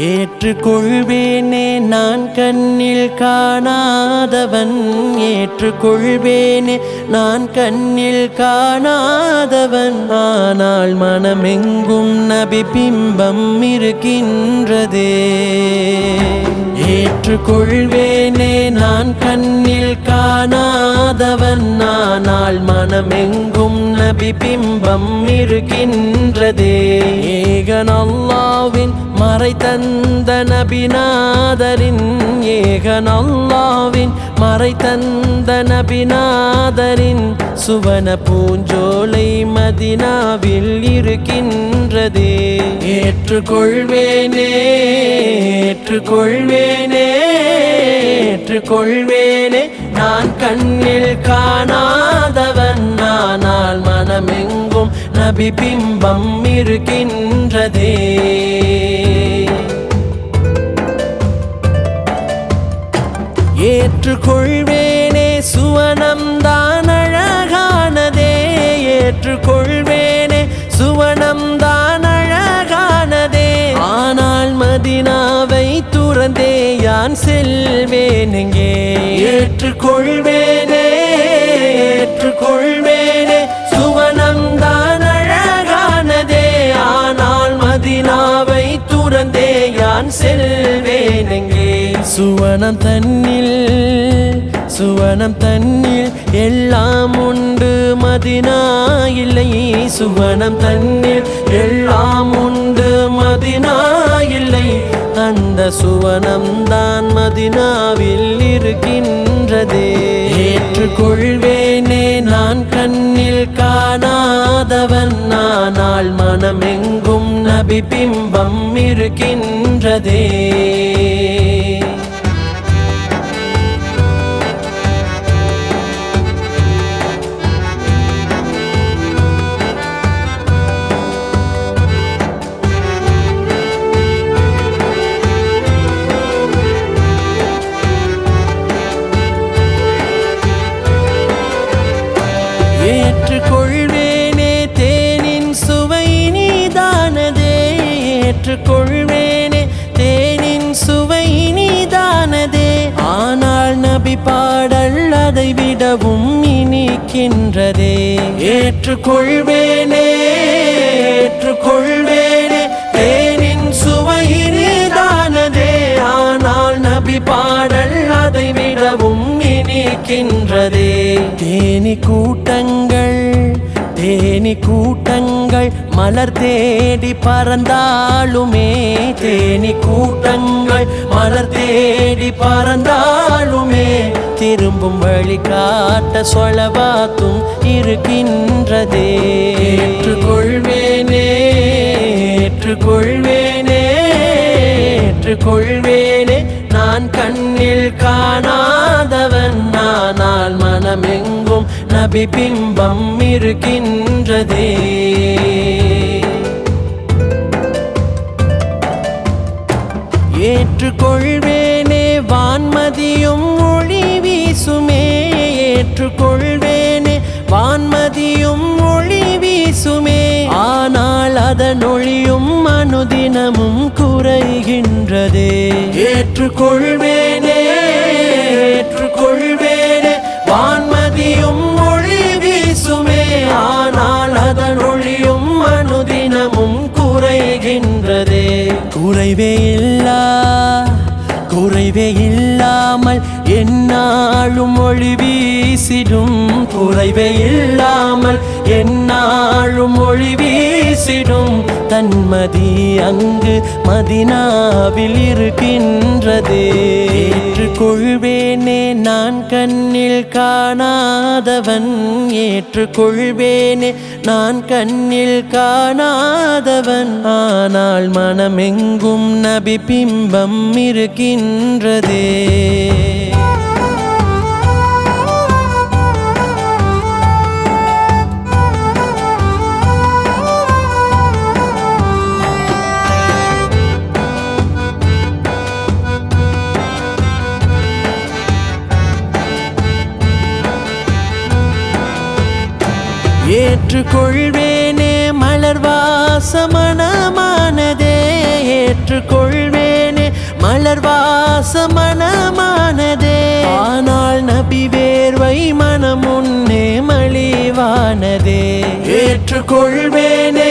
ஏற்றுக்கொள்வேனே நான் கண்ணில் காணாதவன். ஏற்றுக்கொள்வேனே நான் கண்ணில் காணாதவன். ஆனால் மனமெங்கும் நபி பிம்பம் இருக்கின்றதே. ஏற்றுக்கொள்வேனே நான் கண்ணில் காணாதவன். ஆனால் மனமெங்கும் நபி பிம்பம் இருக்கின்றதே. ஏகன் அல்லாவின் மறை தந்த நபிநாதரின் ஏகன் அல்லாவின் மறை தந்த நபிநாதரின் சுவன பூஞ்சோலை மதினாவில் இருக்கின்றதே. ஏற்றுக்கொள்வேனே ஏற்றுக்கொள்வேனே ஏற்றுக்கொள்வேனே நான் கண்ணில் காணாதவன் ஆனால் மனமெங்கும் நபி பிம்பம் இருக்கின்றதே. ஏற்றுக்கொள்வேனே சுவனம் தான் அழகானதே. ஏற்றுக்கொள்வேனே சுவனம் தான் அழகானதே. ஆனால் மதினாவை துறந்தே யான் செல்வேன் எங்கே ஏற்றுக்கொள்வேனே ஏற்றுக்கொள்வேனே சுவனம் தான் அழகானதே. ஆனால் மதினாவை துறந்தே யான் செல்வேன் சுவனம் தன்னில் சுவனம் தன்னில் எல்லாம் உண்டு. மதினா இல்லை சுவனம் தன்னில் எல்லாம் உண்டு. மதினா இல்லை அந்த சுவனம் தான் மதினாவில் இருக்கின்றதே. ஏற்றுக்கொள்வேனே நான் கண்ணில் காணாதவன். நானால் மனமெங்கும் நபி பிம்பம் இருக்கின்றதே. ஏற்றுக்கொள்வேனே. தேனின் சுவை நீதானதே. ஆனால் நபி பாடல் அதை விடவும் இனிக்கின்றதே. ஏற்றுக்கொள்வேனே ஏற்றுக்கொள்வேனே. தேனின் சுவை நீதானதே. ஆனால் நபி பாடல் அதை விடவும் இனிக்கின்றதே. தேனி கூட்டங்கள் தேனி கூட்டங்கள் மலர் தேடி பறந்தாலுமே தேனி கூட்டங்கள் மலர் தேடி பறந்தாலுமே திரும்பும் வழி காட்ட சொலவாத்தும் இருக்கின்றதே. ஏற்றுக்கொள்வேனே ஏற்றுக்கொள்வேனே ஏற்றுக்கொள்வேனே. நான் கண்ணில் காணாதவன் ஆனால் மனமெங்கும் நபி பிம்பம் இருக்கின்றதே. ஏற்றுக்கொள்வேனே வான்மதியும் ஒளி வீசுமே. ஏற்றுக்கொள்வேனே வான்மதியும் ஒளி வீசுமே. ஆனால் அதன் ஒளியும் அனுதினமும் குறைகின்றதே. ஏற்றுக்கொள்வேனே குறைவே இல்லா குறைவே இல்லாமல் என்னாலும் ஒளி வீசிடும். குறைவே இல்லாமல் என்னாலும் ஒளி வீசிடும். தன்மதி அங்கு மதினாவில் இருக்கின்றதே. ஏற்றுக்கொள்வேனே நான் கண்ணில் காணாதவன். ஏற்றுக்கொள்வேனே நான் கண்ணில் காணாதவன். ஆனால் மனமெங்கும் நபி பிம்பம் இருக்கின்றதே. ஏற்றுக்கொள்வேனே மலர் வாசமனமானதே ஏற்றுக்கொள்வேனே மலர் வாசமனமானதே ஆனால் நபி வேர்வை மனம் மலிவானதே. ஏற்றுக்கொள்வேனே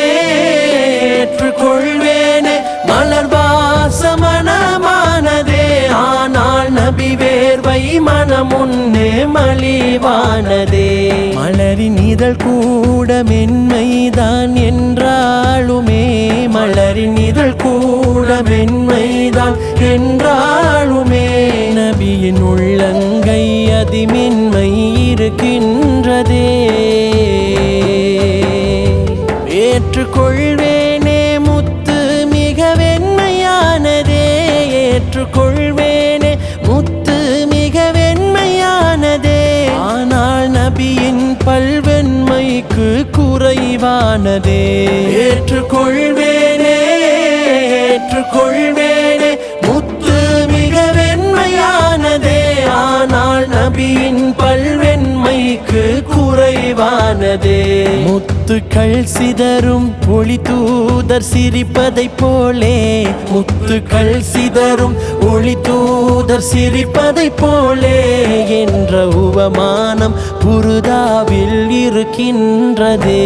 வேர்வை மனமுன்னே மலிவானதே. மலரின் இதழ் கூட மென்மைதான் என்றாலுமே மலரின் இதழ் கூட மென்மைதான் என்றாலுமே நபியின் உள்ளங்கை அதிமென்மை இருக்கின்றதே. ஏற்றுக்கொள்வே குறைவானதே ஏற்றுக்கொள்வேனே ஏற்றுக்கொள்வேனே. முத்து மிக வெண்மையானதே ஆனால் நபியின் பல்வெண்மைக்கு குறைவானதே. முத்துக்கள் சிதறும் ஒளி தூதர் சிரிப்பதைப் போலே. முத்துக்கள் சிதறும் ஒளி தூதர் சிரிப்பதைப் போலே. என்ற உவமானம் புருதாவில் இருக்கின்றதே.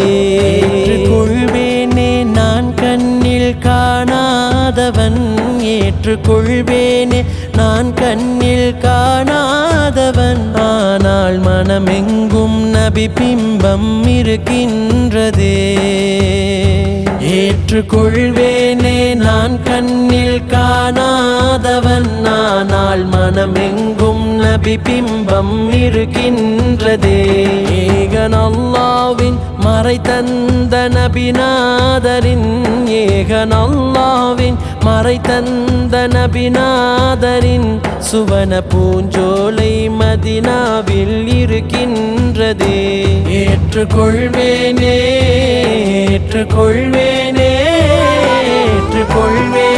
கொள்வேனே நான் கண்ணில் காணாதவன். ஏற்றுக்கொள்வேனே நான் கண்ணில் காணாதவன். ஆனால் மனமெங்கும் நபி பிம்பம் இருக்கின்றதே. ஏற்றுக்கொள்வேனே நான் கண்ணில் காணாதவன். ஆனால் மனமெங்கும் பிரதிபிம்பம் இருக்கின்றதே. ஏகன் அல்லாவின் மறை தந்த நபிநாதரின் ஏகன் அல்லாவின் மறை தந்த நபிநாதரின் சுவன பூஞ்சோலை மதினாவில் இருக்கின்றதே. ஏற்றுக்கொள்வேனே ஏற்றுக்கொள்வேனே ஏற்றுக்கொள்வேன்